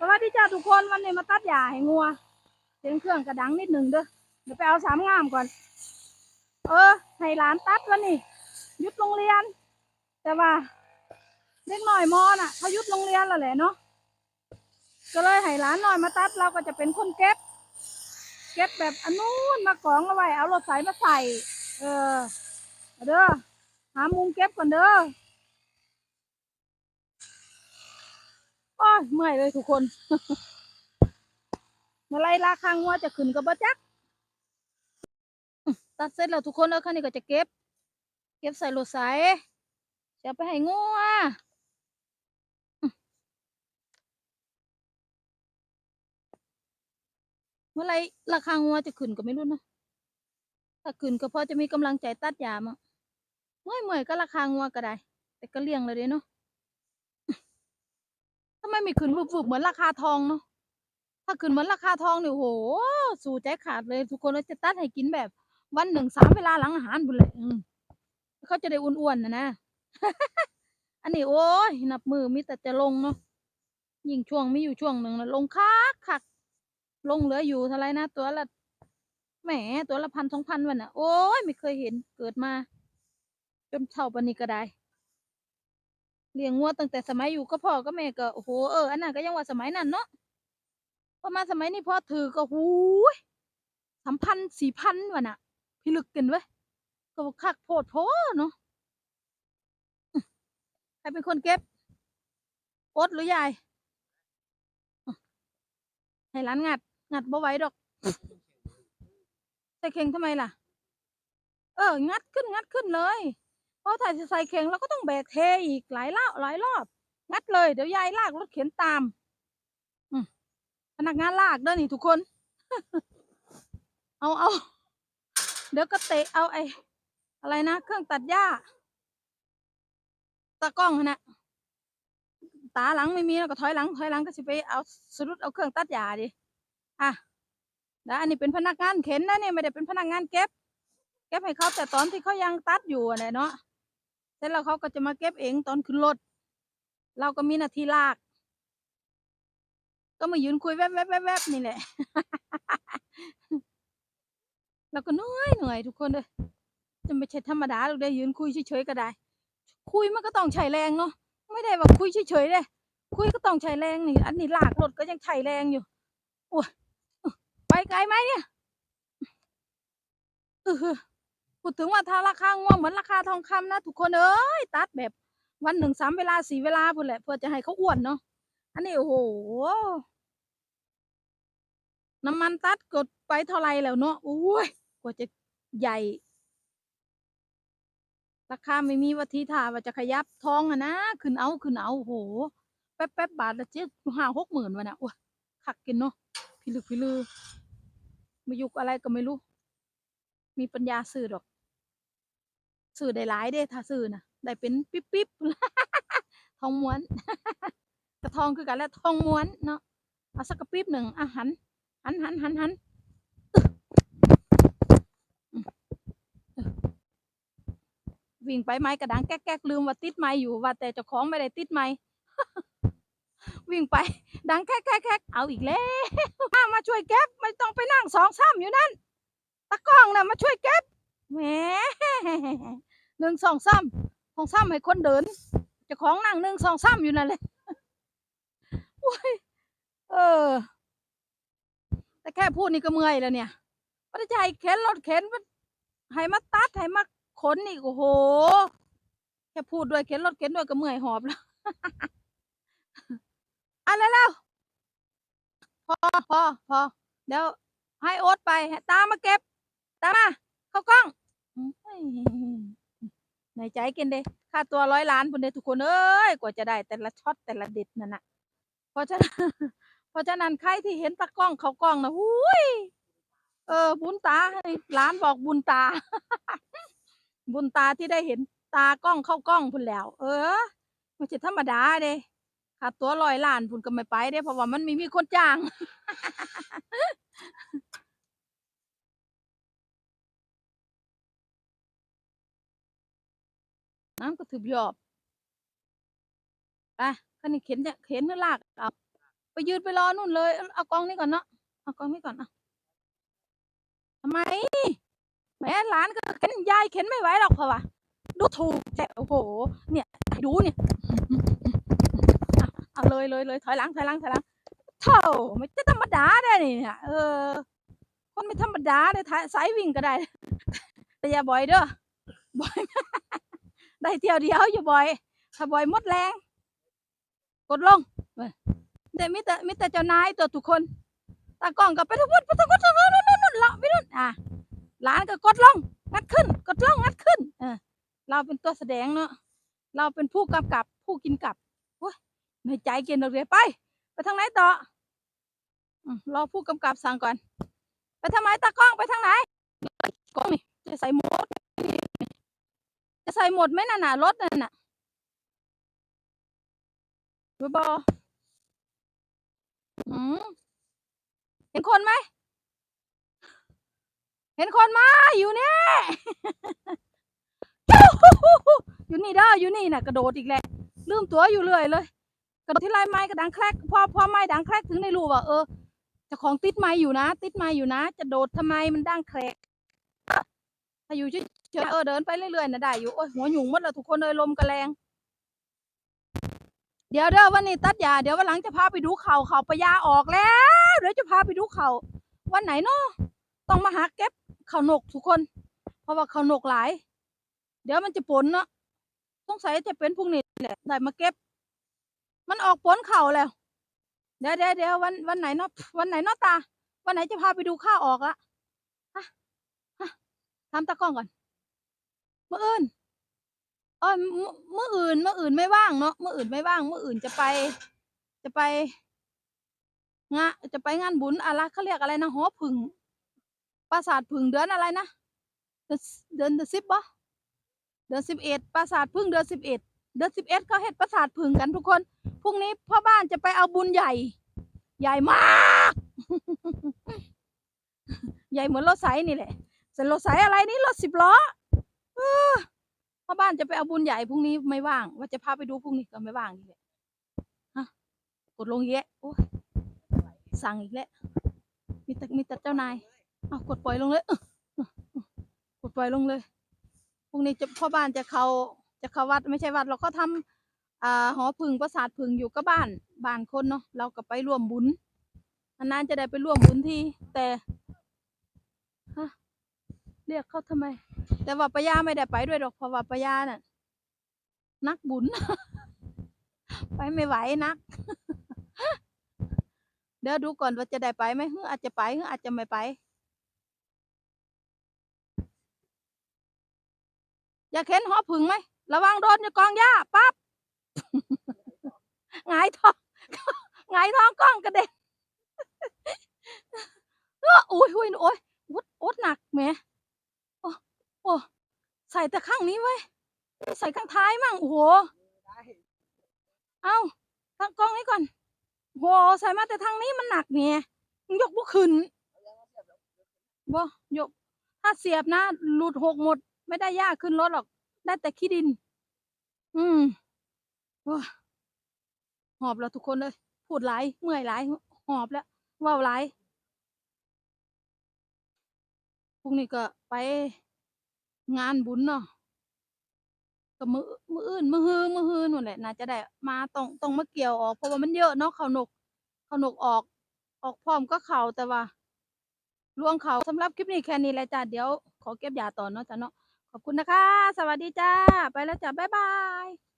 สวัสดีจ้าทุกคนวันนี้มาตัดหญ้าให้งัวเสียงเครื่องกระดังนิดหนึ่งเด้อเดี๋ยวไปเอาสามงามก่อน เออให้หลานตัดวันนี้ยุดโรงเรียน แต่ว่าเด็กหน่อยมอน่ะเขายุดโรงเรียนแล้วแหละเนาะก็เลยให้หลานหน่อยมาตัดเราก็จะเป็นคนเก็บ เก็บแบบอันนู้นมากองเอาไว้เอารถไถมาใส่ เออเด้อหามุมเก็บก่อนเด้อ โอ้ยเมื่อยเลยทุกคนเมื่อไรราคางัวจะขึ้นก็บ่จัก ตัดเสร็จแล้วทุกคนแล้วคันนี้ก็จะเก็บ เก็บใส่รถไสจะไปให้งัวเมื่อไรราคางัวจะขึ้นก็ไม่รู้นะถ้าขึ้นก็พอจะมีกำลังใจตัดยามั้งเมื่อยเมื่อยก็ราคางัวก็ได้ แต่ก็เลี้ยงเลยเด้เนาะำไมไม่ขึ้นวุบๆเหมือนราคาทองเนาะถ้าขึ้นเหมือนราคาทองเนี่ยโห สู่ใจขาดเลย ทุกคนจะตัดให้กินแบบ วันหนึ่งสามเวลาหลังอาหารบุญเลยเขาจะได้อ้วนๆนะนะอันนี้โอ้ยนับมือมีแต่จะลงเนาะยิ่งช่วงมีอยู่ช่วงหนึ่งนะลงคักคักลงเหลืออยู่เท่าไรนะตัวละแหมตัวละพันสองพันวันน่ะ โอ้ยไม่เคยเห็นเกิดมา จนเท่าปานนี้ก็ได้ เลี้ยงงัวตั้งแต่สมัยอยู่ก็พ่อก็แม่ก็โอ้โหเอออันนั้นก็ยังว่าสมัยนั้นเนาะพอมาสมัยนี้พ่อถือก็หูยสามพันสี่พันวะน่ะ พิลึกกันเว้ยก็คักโพดโพเนาะใครเป็นคนเก็บโอ๊ตหรือยายให้ร้านงัด งัดบ่ไหว้ดอกใส่เข่งทำไมล่ะ เออ งัดขึ้นงัดขึ้นเลย ราะถ้าจะใส่เข่งเราก็ต้องแบกเทอีกหลายรอบหลายรอบ งัดเลย เดี๋ยวยายลากรถเข็นตามพนักงานลากเด้อนี่ทุกคน เอาเอาเดี๋ยวก็เตะเอาไอ้อะไรนะเครื่องตัดหญ้าตากล้องนะตาหลังไม่มีแล้วก็ถอยหลังถอยหลังก็สิไปเอาสรุดเอาเครื่องตัดหญ้าดิอะแล้วอันนี้เป็นพนักงานเข็นนะเนี่ยไม่ได้เป็นพนักงานเก็บ เก็บให้เขาแต่ตอนที่เขายังตัดอยู่อะเนี่ยเนาะ เสร็จแล้วเขาก็จะมาเก็บเองตอนขึ้นรถ เราก็มีหน้าที่ลาก ก็มายืนคุยแวบแวบแวบแวบนี่แหละ เราก็เหนื่อยเหนื่อยทุกคนเลยจะไม่ใช่ธรรมดาหรอกได้ยืนคุยเฉยๆก็ได้ คุยมันก็ต้องใช้แรงเนาะ ไม่ได้ว่าคุยเฉยๆเลยคุยก็ต้องใช้แรงนี่ อันนี้ลากรถก็ยังใช้แรงอยู่โอ้ยไปไกลไหมเนี่ย เออ พูดถึงว่าถ้าราคาง่วงเหมือนราคาทองคำนะทุกคนเอ้ยตัดแบบวันหนึ่งสามเวลาสี่เวลาพูดแหละเพื่อจะให้เขาอ้วนเนาะอันนี้โอ้โหน้ำมันตัดกดไปเท่าไรแล้วเนาะโอ้ยกว่าจะใหญ่ ราคาไม่มีวัตถีท่าว่าจะขยับทองอะนะขึ้นเอาขึ้นเอาโอ้โห แป๊บแป๊บบาทละเจ็ดห้าหกหมื่นวะนะโอ้ยขักกินเนาะพิลึกพิลือมายุกอะไรก็ไม่รู้ มีปัญญาซื้อดอก ซื้อได้หลายเด้ถ้าซื้อนะได้เป็นปิ๊บปิ๊บทองม้วนกระทองคือกันแล้วทองม้วนเนาะเอาสักกระปิ๊บหนึ่งอะหันหันหันหันหันวิ่งไปไม้กระดังแก๊กๆลืมว่าติดไม้อยู่ว่าแต่เจ้าของไม่ได้ติดไม้วิ่งไป ดังแก๊กแก๊กแก๊กเอาอีกแล้วมาช่วยเก็บไม่ต้องไปนั่งสองซ้ำอยู่นั่นตะกล้องน่ะมาช่วยเก็บ แหมหนึ่งสองสามสองสามให้คนเดินจะของนั่งหนึ่งสองสามอยู่นั่นเลยโอ้ยเออ แต่แค่พูดนี่ก็เมื่อยแล้วเนี่ยไม่ได้จะให้เข็นรถเข็นมันให้มาตัดให้มาขนนี่โอ้โห แค่พูดด้วยเข็นรถเข็นด้วยก็เมื่อยหอบแล้วอันแล้วแล้วพอพอพอเดี๋ยวให้โอ๊ตไปให้ตามมาเก็บ ตามมา เข้ากล้องในใจกินเด้ค่าตัวร้อยล้านพุ่นเด้ทุกคนเอ้ยกว่าจะได้แต่ละช็อตแต่ละเด็ดนั่นน่ะเพราะฉะนั้นเพราะฉะนั้นใครที่เห็นตะกล้องเขากล้องนะหุยเออ บุญตาให้ร้านบอกบุญตา บุญตาที่ได้เห็นตากล้องเข้ากล้องพุ่นแล้ว เออไม่ใช่ธรรมดาเด้ค่าตัวร้อยล้านพุ่นก็ไม่ไปเด้เพราะว่ามันไม่มีคนจ้าง น้ำก็ถืบหยอบไปคันนี้เข็นเนี่ยเข็นเนื้อลากเอาไปยืนไปรอนู่นเลย เอากล้องนี่ก่อนเนาะเอากล้องนี่ก่อนอะทำไมแม่หลานก็เข็นยายเข็นไม่ไหวหรอกเพราะว่าดูถูกแต่โอ้โห เนี่ยดูเนี่ยเอาเลยเลยเลยถอยหลังถอยหลังถอยหลังเท่าไม่จะธรรมดาได้เนี่ยเออ คนไม่ธรรมดาเลยท้ายสายวิ่งก็ได้ แต่อย่าบ่อยเด้อบ่อย ได้เที่ยวเดียวอย่าบ่อย ถ้าบ่อยหมดแรง กดลงเว้ยแต่มิแต่มิแต่เจ้านายตัวทุกคนตากล้องก็ไปทั้งหมดไปทั้งหมดทั้งนู่นนู่นนู่นละไปนู่นอะหลานก็กดลงงัดขึ้น กดลงงัดขึ้นเออเราเป็นตัวแสดงเนาะเราเป็นผู้กำกับผู้กินกับโอ้ยในใจเกินดอกเดียไปไปทางไหนต่อรอผู้กำกับสั่งก่อน ไปทาไหนตากล้องไปทางไหนกล้องนี่จะใส่หมด จะใส่หมดไหมน่ะน่ะรถนั่นน่ะดูบออืมเห็นคนไหม เห็นคนมาอยู่เนี่ยอยู่นี่เด้ออยู่นี่น่ะ กระโดดอีกแหละลืมตัวอยู่เรื่อยเลย กระโดดที่ไรไม้กระดังแครกพอพอไม้ดังแครกถึงได้รู้ว่าเออจะของติดไม้อยู่นะ ติดไม้อยู่นะ จะโดดทำไมมันดังแครกถ้าอยู่ เฉยๆเออเดินไปเรื่อยๆนะได้อยู่โอ้ยหัวหยุ่งหมดแล้วทุกคนเลยลมกระแรงเดี๋ยวเด้อวันนี้ตัดยาเดี๋ยววันหลังจะพาไปดูเขาเขาปะยาออกแล้วเดี๋ยวจะพาไปดูเขาวันไหนเนาะต้องมาหาเก็บเขาหนกทุกคน เพราะว่าเขาหนกหลาย เดี๋ยวมันจะปนเนาะสงสัยจะเป็นพรุ่งนี้แหละได้มาเก็บ มันออกปนเขาแล้วเดี๋ยวเดี๋ยวเดี๋ยววันวันไหนเนาะวันไหนเนาะตา วันไหนจะพาไปดูข้าวออกละฮะฮะทำตะกล้องก่อน มื่ออื่นเอ้ยเมื่อเมื่ออื่นเมื่ออื่นไม่ว่างเนาะเมื่ออื่นไม่ว่างเมื่ออื่นจะไป จะไปงะจะไปงานบุญอะไรเขาเรียกอะไรนะหอผึ่งปราสาทผึ่งเดือนอะไรนะเดือนเดือนสิบปะเดือนสิบเอ็ดปราสาทผึ่งเดือนสิบเอ็ดเดือนสิบเอ็ดเขาเฮ็ดปราสาทผึ่งกันทุกคนพรุ่งนี้พ่อบ้านจะไปเอาบุญใหญ่ ใหญ่มาก ใหญ่เหมือนรถไถนี่แหละแต่รถไถอะไรนี่รถสิบล้อ พ่อบ้านจะไปเอาบุญใหญ่พรุ่งนี้ไม่ว่าง ว่าจะพาไปดูพรุ่งนี้ก็ไม่ว่างอีกแล้วฮะกดลงเยอะโอ้ยสั่งอีกแล้วมีแต่มีแต่เจ้านายเอากดปล่อยลงเลยกดปล่อยลงเลยพรุ่งนี้จะพ่อบ้านจะเขาจะเขาวัดไม่ใช่วัดเราก็ทำอ่าหอผึ่งประสาทผึ่งอยู่ก็บ้านบ้านคนเนาะเราก็ไปร่วมบุญนานๆจะได้ไปร่วมบุญทีแต่ เรียกเขาทำไม แต่ว่าปายาไม่ได้ไปด้วยหรอกเพราะว่าปายาน่ะ นักบุญ ไปไม่ไหวนัก เดี๋ยวดูก่อนว่าจะได้ไปไหมหรืออาจจะไปหรืออาจจะไม่ไป อยากเห็นหอผึ่งไหม ระวังโดนอยู่กองหญ้าปั๊บหงายท้องหงายท้องกล้องกระเด็นอออุ้ยอุ้ยโอ้ยอุดอุดหนักแหม โอ้ใส่ แต่ข้างนี้ไว้ยใส่ข้างท้ายมั่งโอ้โหเอาตั้งกล้องนี้ก่อนโหใส่มาแต่ทางนี้มันหนักเนี่ยยกบุขึ้นบ่ยก ถ้าเสียบนะ หลุดหกหมด ไม่ได้ยากขึ้นรถหรอก ได้แต่ขี้ดิน อืมโอ้ยหอบแล้วทุกคนเลย พูดหลาย เมื่อยหลาย หอบแล้วเว้าหลายพรุ่งนี้ก็ไป งานบุญเนาะก็มือมืออื่นมือฮือมือฮือนู่นแหละน่าจะได้มาต้องต้องมาเกี่ยวออกเพราะว่ามันเยอะเนาะเขาหนกเขาหนกออก ออกพร้อมก็เขาแต่ว่าลวงเขาสำหรับคลิปนี้แค่นี้แหละจ้าเดี๋ยวขอเก็บยาต่อเนาะจ้ะเนาะขอบคุณนะคะ สวัสดีจ้า ไปแล้วจ้าบ๊ายบาย